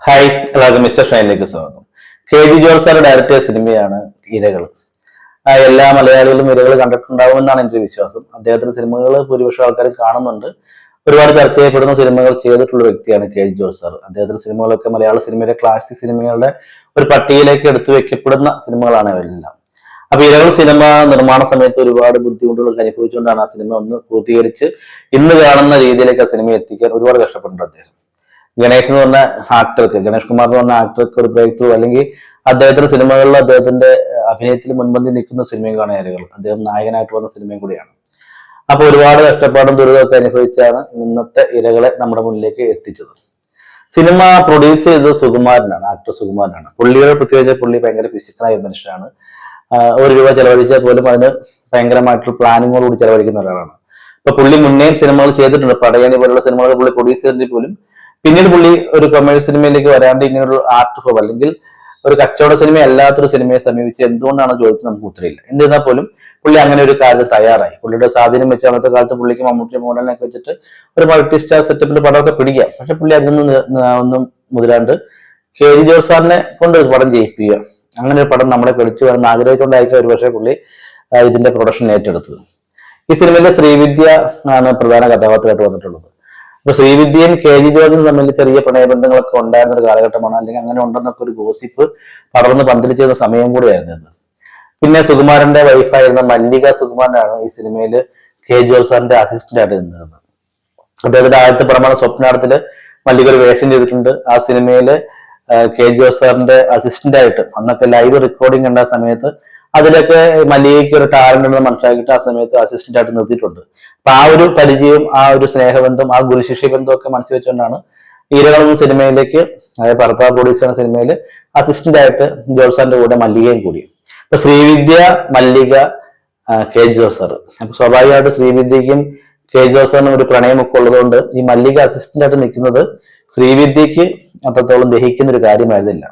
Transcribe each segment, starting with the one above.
Hi എല്ലാവർക്കും mister ഷൈനിലേക്ക് സ്വാഗതം. K G George sir direct ചെയ്ത സിനിമയാണ് ഇരകൾ എല്ലാ മലയാളികളും ഇരകൾ കണ്ടിട്ടുണ്ടാവുമെന്നാണ് എന്റെ വിശ്വാസം. അദ്ദേഹത്തിന്റെ സിനിമകൾ ഭൂരിപക്ഷം ആൾക്കാർ കാണുന്നുണ്ട്. ഒരുപാട് ചർച്ച ചെയ്യപ്പെടുന്ന സിനിമകൾ ചെയ്തിട്ടുള്ള വ്യക്തിയാണ് കെ ജി ജോർജ് സാർ അദ്ദേഹത്തിന്റെ സിനിമകളൊക്കെ മലയാള സിനിമയിലെ ക്ലാസിക് സിനിമകളുടെ ഒരു പട്ടികയിലേക്ക് എടുത്തു വെക്കപ്പെടുന്ന സിനിമകളാണ് അവരെല്ലാം അപ്പൊ ഇരകൾ സിനിമ നിർമ്മാണ സമയത്ത് ഒരുപാട് ബുദ്ധിമുട്ടുകളൊക്കെ അനുഭവിച്ചുകൊണ്ടാണ് ആ സിനിമ ഒന്ന് പൂർത്തീകരിച്ച് ഇന്ന് കാണുന്ന രീതിയിലേക്ക് ആ സിനിമ എത്തിക്കാൻ ഒരുപാട് കഷ്ടപ്പെട്ടിട്ടുണ്ട് അദ്ദേഹം. ഗണേഷ് എന്ന് പറഞ്ഞ ആക്ടർക്ക് ഗണേഷ് കുമാർ എന്ന് പറഞ്ഞ ആക്ടർക്ക് ഒരു ബ്രേക്ക് ത്രൂ അല്ലെങ്കിൽ അദ്ദേഹത്തിന്റെ സിനിമകളിൽ അദ്ദേഹത്തിന്റെ അഭിനയത്തിൽ മുൻപന്തി നിൽക്കുന്ന സിനിമയും ഇരകൾ അദ്ദേഹം നായകനായിട്ട് വന്ന സിനിമയും കൂടിയാണ്. അപ്പൊ ഒരുപാട് കഷ്ടപ്പാടും ദുരിതമൊക്കെ അനുഭവിച്ചാണ് ഇന്നത്തെ ഇരകളെ നമ്മുടെ മുന്നിലേക്ക് എത്തിച്ചത്. സിനിമ പ്രൊഡ്യൂസ് ചെയ്തത് സുകുമാരനാണ് ആക്ടർ സുകുമാരനാണ്. പുള്ളിയുടെ പ്രത്യേകിച്ച് പുള്ളി ഭയങ്കര ഫിസിക്കലായ മനുഷ്യനാണ്. ഒരു രൂപ ചെലവഴിച്ചാൽ പോലും അതിന് ഭയങ്കരമായിട്ടുള്ള പ്ലാനിങ്ങോടുകൂടി ചെലവഴിക്കുന്ന ഒരാളാണ്. ഇപ്പൊ പുള്ളി മുന്നേയും സിനിമകൾ ചെയ്തിട്ടുണ്ട്. പടയണി പോലുള്ള സിനിമകൾ പുള്ളി പ്രൊഡ്യൂസ് ചെയ്തിട്ട് പോലും പിന്നീട് പുള്ളി ഒരു കൊമേഴ്സ് സിനിമയിലേക്ക് വരാണ്ട് ഇങ്ങനൊരു ആർട്ട് ഫോം അല്ലെങ്കിൽ ഒരു കച്ചവട സിനിമ അല്ലാത്തൊരു സിനിമയെ സമീപിച്ച് എന്തുകൊണ്ടാണ് ചോദിച്ചത് നമുക്ക് ഉത്തരയില്ല എന്നിരുന്നാൽ പോലും പുള്ളി അങ്ങനെ ഒരു കാര്യം തയ്യാറായി. പുള്ളിയുടെ സ്വാധീനം വെച്ച് അന്നത്തെ കാലത്ത് പുള്ളിക്ക് മമ്മൂട്ടി മോഹൻലാലിനൊക്കെ വെച്ചിട്ട് ഒരു മൾട്ടി സ്റ്റാർ സെറ്റപ്പിൽ പടമൊക്കെ പിടിക്കാം പക്ഷെ പുള്ളി അതിൽ നിന്ന് ഒന്നും മുതലാണ്ട് കെ ജി ജോസ് സാറിനെ കൊണ്ട് പടം ചെയ്യിപ്പിക്കുക. അങ്ങനെ ഒരു പടം നമ്മളെ കളിച്ചു വരുന്ന ആഗ്രഹിച്ചുകൊണ്ടായിരിക്കും ഒരു പക്ഷേ പുള്ളി ഇതിന്റെ പ്രൊഡക്ഷൻ ഏറ്റെടുത്തത്. ഈ സിനിമയിലെ ശ്രീവിദ്യ ആണ് പ്രധാന കഥാപാത്രമായിട്ട് വന്നിട്ടുള്ളത്. അപ്പൊ ശ്രീവിദ്യയും കെ ജി ജോർജും തമ്മിൽ ചെറിയ പ്രണയബന്ധങ്ങളൊക്കെ ഉണ്ടായിരുന്ന ഒരു കാലഘട്ടമാണ്. അല്ലെങ്കിൽ അങ്ങനെ ഉണ്ടെന്നൊക്കെ ഒരു ഗോസിപ്പ് പടർന്ന് പന്തലിച്ചിരുന്ന സമയം കൂടിയായിരുന്നു ഇത്. പിന്നെ സുകുമാരന്റെ വൈഫായിരുന്ന മല്ലിക സുകുമാരനാണ് ഈ സിനിമയിൽ കെ ജി ജോർജ് സാറിന്റെ അസിസ്റ്റന്റ് ആയിട്ട് നിന്നിരുന്നത്. അദ്ദേഹത്തിന്റെ ആദ്യത്തെ പടമാണ് സ്വപ്നാർത്ഥത്തിൽ മല്ലിക ഒരു വേഷം ചെയ്തിട്ടുണ്ട്. ആ സിനിമയിൽ കെ ജി സാറിന്റെ അസിസ്റ്റന്റ് ആയിട്ട് അന്നൊക്കെ ലൈവ് റെക്കോർഡിംഗ് കണ്ട സമയത്ത് അതിലൊക്കെ മല്ലികയ്ക്ക് ഒരു ടാലന്റ് ഉണ്ടെന്ന് മനസ്സിലാക്കിയിട്ട് ആ സമയത്ത് അസിസ്റ്റന്റ് ആയിട്ട് നിർത്തിയിട്ടുണ്ട്. അപ്പൊ ആ ഒരു പരിചയം ആ ഒരു സ്നേഹബന്ധം ആ ഗുരുശിഷ്യ ബന്ധം ഒക്കെ മനസ്സിൽ വെച്ചുകൊണ്ടാണ് ഈരകളെന്ന സിനിമയിലേക്ക് അതായത് ഭർത്താവ് പ്രൊഡ്യൂസ് എന്ന സിനിമയിൽ അസിസ്റ്റന്റ് ആയിട്ട് ജോർജ് കൂടെ മല്ലികയും കൂടി. അപ്പൊ ശ്രീവിദ്യ മല്ലിക കെ ജോസർ അപ്പൊ സ്വാഭാവികമായിട്ട് ശ്രീവിദ്യക്കും കെ ജോസറിനും ഒരു പ്രണയമൊക്കെ ഉള്ളതുകൊണ്ട് ഈ മല്ലിക അസിസ്റ്റന്റ് ആയിട്ട് നിൽക്കുന്നത് ശ്രീവിദ്യക്ക് അത്രത്തോളം ദഹിക്കുന്ന ഒരു കാര്യമായിരുന്നില്ല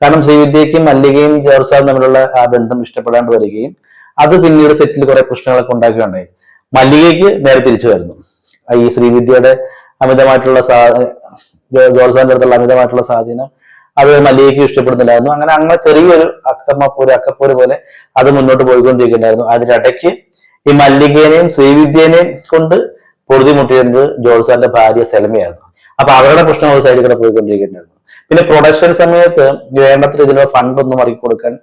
കാരണം ശ്രീവിദ്യയ്ക്കും മല്ലികയും സാറും തമ്മിലുള്ള ആ ബന്ധം ഇഷ്ടപ്പെടാണ്ട് വരികയും അത് പിന്നീട് സെറ്റിൽ കുറെ പ്രശ്നങ്ങളൊക്കെ ഉണ്ടാക്കുകയുണ്ടായി. മല്ലികയ്ക്ക് നേരെ തിരിച്ചു വരുന്നു. ഈ ശ്രീവിദ്യയുടെ അമിതമായിട്ടുള്ള സാ ജോർസാന്റെ അടുത്തുള്ള അമിതമായിട്ടുള്ള സ്വാധീനം അത് മല്ലികയ്ക്ക് ഇഷ്ടപ്പെടുന്നില്ലായിരുന്നു. അങ്ങനെ അങ്ങനെ ചെറിയൊരു അക്കമ്മപ്പൂര് അക്കപ്പോര് പോലെ അത് മുന്നോട്ട് പോയിക്കൊണ്ടിരിക്കുന്നുണ്ടായിരുന്നു അതിനിടയ്ക്ക് ഈ മല്ലികേനെയും ശ്രീവിദ്യേനെയും കൊണ്ട് പൊറുതിമുട്ടിയിരുന്നത് ജോർജ് സാറിന്റെ ഭാര്യ സെലമയായിരുന്നു. അപ്പൊ അവരുടെ പ്രശ്നം ഒരു സൈഡിൽ കൂടെ പോയിക്കൊണ്ടിരിക്കുന്നുണ്ടായിരുന്നു പിന്നെ പ്രൊഡക്ഷൻ സമയത്ത് വേണ്ടത്ര ഇതിനുള്ള ഫണ്ടൊന്നും ഇറക്കി കൊടുക്കാൻ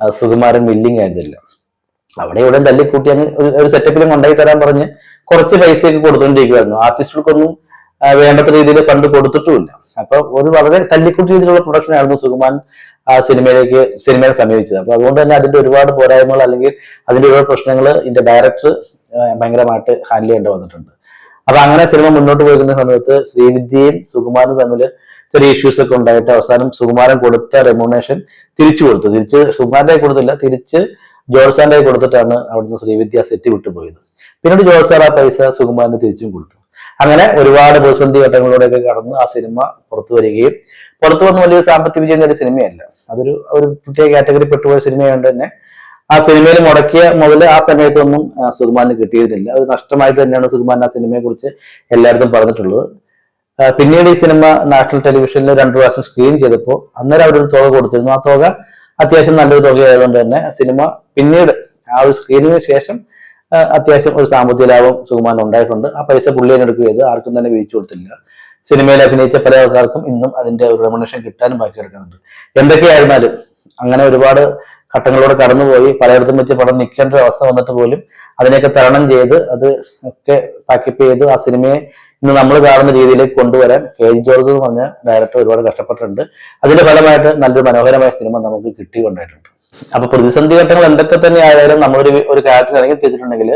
സുകുമാരൻ വില്ലിങ് ആയിരുന്നില്ല. അവിടെ ഇവിടെ തല്ലിക്കൂട്ടി അങ്ങ് ഒരു- സെറ്റപ്പിലും കൊണ്ടുപോയി തരാൻ പറഞ്ഞ് കുറച്ച് പൈസയൊക്കെ കൊടുത്തുകൊണ്ടിരിക്കുമായിരുന്നു ആർട്ടിസ്റ്റുകൾക്കൊന്നും വേണ്ടത്ര രീതിയിൽ ഫണ്ട് കൊടുത്തിട്ടുമില്ല. അപ്പൊ ഒരു വളരെ തല്ലിക്കൂട്ടി രീതിയിലുള്ള പ്രൊഡക്ഷൻ ആയിരുന്നു സുകുമാൻ ആ സിനിമയിലേക്ക് സിനിമയെ സമീപിച്ചത്. അപ്പൊ അതുകൊണ്ട് തന്നെ അതിന്റെ ഒരുപാട് പോരായ്മകൾ അല്ലെങ്കിൽ അതിന്റെ ഒരുപാട് പ്രശ്നങ്ങൾ ഇതിന്റെ ഡയറക്ടർ ഭയങ്കരമായിട്ട് ഹാൻഡിൽ ചെയ്യേണ്ടി വന്നിട്ടുണ്ട്. അപ്പൊ അങ്ങനെ സിനിമ മുന്നോട്ട് പോയിരുന്ന സമയത്ത് ശ്രീവിദ്യയും സുകുമാരനും തമ്മിൽ ചെറിയ ഇഷ്യൂസ് ഒക്കെ ഉണ്ടായിട്ട് അവസാനം സുകുമാരൻ കൊടുത്ത റെമ്യൂണേഷൻ തിരിച്ചു കൊടുത്തു. തിരിച്ച് സുകുമാരന്റെ കൊടുത്തില്ല. തിരിച്ച് ജോർജ് കൊടുത്തിട്ടാണ് അവിടുന്ന് ശ്രീവിദ്യ സെറ്റ് വിട്ടുപോയത്. പിന്നീട് ജോൾസാർ ആ പൈസ സുകുമാരന് തിരിച്ചും കൊടുത്തു. അങ്ങനെ ഒരുപാട് പ്രതിസന്ധി ഘട്ടങ്ങളിലൂടെയൊക്കെ കടന്ന് ആ സിനിമ പുറത്തു വരികയും പുറത്തു വന്ന വലിയ സാമ്പത്തിക വിജയം നേടിയ സിനിമയല്ല. അതൊരു ഒരു പ്രത്യേക കാറ്റഗറി പെട്ടുപോയ സിനിമയായതുകൊണ്ട് തന്നെ ആ സിനിമയിൽ മുടക്കിയ മുതൽ ആ സമയത്തൊന്നും സുകുമാരന് കിട്ടിയിരുന്നില്ല. അത് നഷ്ടമായിട്ട് തന്നെയാണ് സുകുമാരൻ ആ സിനിമയെ കുറിച്ച് എല്ലായിടത്തും പറഞ്ഞിട്ടുള്ളത്. പിന്നീട് ഈ സിനിമ നാഷണൽ ടെലിവിഷനിൽ രണ്ടു പ്രാവശ്യം സ്ക്രീൻ ചെയ്തപ്പോൾ അന്നേരം അവരൊരു തുക കൊടുത്തിരുന്നു. ആ തുക അത്യാവശ്യം നല്ലൊരു തുകയായതുകൊണ്ട് തന്നെ സിനിമ പിന്നീട് ആ ഒരു സ്ക്രീനിങ്ങിന് ശേഷം അത്യാവശ്യം ഒരു സാമ്പത്തിക ലാഭം സുകുമാരൻ ഉണ്ടായിട്ടുണ്ട്. ആ പൈസ പുള്ളി എടുക്കുകയത് ആർക്കും തന്നെ വീഴ്ച കൊടുത്തില്ല. സിനിമയിൽ അഭിനയിച്ച പല ആൾക്കാർക്കും ഇന്നും അതിന്റെ ഒരു റെമണേഷൻ കിട്ടാനും ബാക്കി കിടക്കുന്നുണ്ട്. എന്തൊക്കെയായിരുന്നാലും അങ്ങനെ ഒരുപാട് ഘട്ടങ്ങളിലൂടെ കടന്നുപോയി പലയിടത്തും വെച്ച് പടം നിൽക്കേണ്ട ഒരു അവസ്ഥ വന്നിട്ട് പോലും അതിനെയൊക്കെ തരണം ചെയ്ത് അത് ഒക്കെ പാക്കപ്പ് ചെയ്ത് ആ സിനിമയെ ഇന്ന് നമ്മൾ കാണുന്ന രീതിയിലേക്ക് കൊണ്ടുവരാൻ കെ. ജി. ജോർജ് എന്ന് പറഞ്ഞ ഡയറക്ടർ ഒരുപാട് കഷ്ടപ്പെട്ടിട്ടുണ്ട്. അതിന്റെ ഫലമായിട്ട് നല്ലൊരു മനോഹരമായ സിനിമ നമുക്ക് കിട്ടിക്കൊണ്ടായിട്ടുണ്ട് അപ്പൊ പ്രതിസന്ധി ഘട്ടങ്ങൾ എന്തൊക്കെ തന്നെ ആയാലും നമ്മളൊരു ഒരു കാര്യത്തിൽ ഇറങ്ങി തീർച്ചിട്ടുണ്ടെങ്കിൽ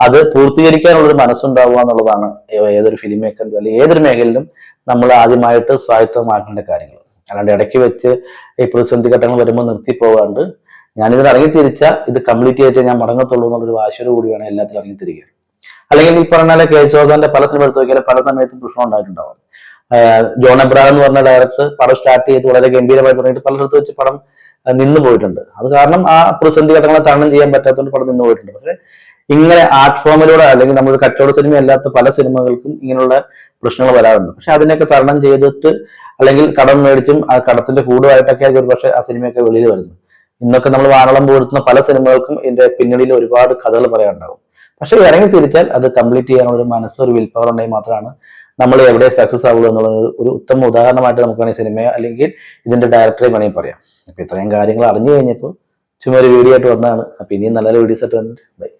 അത് പൂർത്തീകരിക്കാനുള്ള ഒരു മനസ്സുണ്ടാവുക എന്നുള്ളതാണ് ഏതൊരു ഫിലിം മേക്കറിലും അല്ലെങ്കിൽ ഏതൊരു മേഖലയിലും നമ്മൾ ആദ്യമായിട്ട് സ്വായത്തമാക്കേണ്ട കാര്യങ്ങൾ. അല്ലാണ്ട് ഇടയ്ക്ക് വെച്ച് ഈ പ്രതിസന്ധി ഘട്ടങ്ങൾ വരുമ്പോൾ നിർത്തി പോകാണ്ട് ഞാനിതിൽ ഇറങ്ങി തിരിച്ചാൽ ഇത് കംപ്ലീറ്റ് ചെയ്തിട്ട് ഞാൻ മടങ്ങത്തുള്ളൂ എന്നുള്ളൊരു വാശിയോട് കൂടിയാണ് എല്ലാത്തിലും ഇറങ്ങി തിരിക്കുക അല്ലെങ്കിൽ ഈ പറഞ്ഞ കെ പല സിനിമ എടുത്തു നോക്കിയാൽ പല സമയത്തും പ്രശ്നം ഉണ്ടായിട്ടുണ്ടാവും. ജോൺ എബ്രാം എന്ന് പറഞ്ഞ ഡയറക്ടർ പടം സ്റ്റാർട്ട് ചെയ്ത് വളരെ ഗംഭീരമായി തുടങ്ങിയിട്ട് പലയിടത്ത് വെച്ച് പടം നിന്നു പോയിട്ടുണ്ട്. അത് കാരണം ആ പ്രതിസന്ധി ഘട്ടങ്ങളെ തരണം ചെയ്യാൻ പറ്റാത്തതുകൊണ്ട് പടം നിന്ന് പോയിട്ടുണ്ട്. പക്ഷെ ഇങ്ങനെ ആർട്ട് ഫോമിലൂടെ അല്ലെങ്കിൽ നമ്മൾ കച്ചവട സിനിമ അല്ലാത്ത പല സിനിമകൾക്കും ഇങ്ങനെയുള്ള പ്രശ്നങ്ങൾ വരാറുണ്ട്. പക്ഷെ അതിനൊക്കെ തരണം ചെയ്തിട്ട് അല്ലെങ്കിൽ കടം മേടിച്ചും ആ കടത്തിന്റെ കൂടുമായിട്ടൊക്കെ ഒരു പക്ഷേ ആ സിനിമയൊക്കെ വെളിയിൽ വരുന്നത് ഇന്നൊക്കെ നമ്മൾ വാനളം പോടുന്ന പല സിനിമകൾക്കും ഇതിന്റെ പിന്നണിയിൽ ഒരുപാട് കഥകൾ പറയാനുണ്ടാകും പക്ഷെ ഇറങ്ങി തിരിച്ചാൽ അത് കംപ്ലീറ്റ് ചെയ്യാനുള്ള ഒരു മനസ്സ് ഒരു വിൽ പവർ ഉണ്ടെങ്കിൽ മാത്രമാണ് നമ്മൾ എവിടെ സക്സസ് ആവുള്ളൂ എന്നുള്ള ഒരു- ഉത്തമ ഉദാഹരണമായിട്ട് നമുക്ക് വേണമെങ്കിൽ സിനിമയോ അല്ലെങ്കിൽ ഇതിന്റെ ഡയറക്ടറെ വേണമെങ്കിൽ പറയാം. അപ്പൊ ഇത്രയും കാര്യങ്ങൾ അറിഞ്ഞു കഴിഞ്ഞപ്പോൾ ചുമ്മാ ഒരു വീഡിയോ ആയിട്ട് വന്നതാണ്. അപ്പൊ ഇനിയും നല്ല വീഡിയോസ് ആയിട്ട് വന്നിട്ട് ബൈ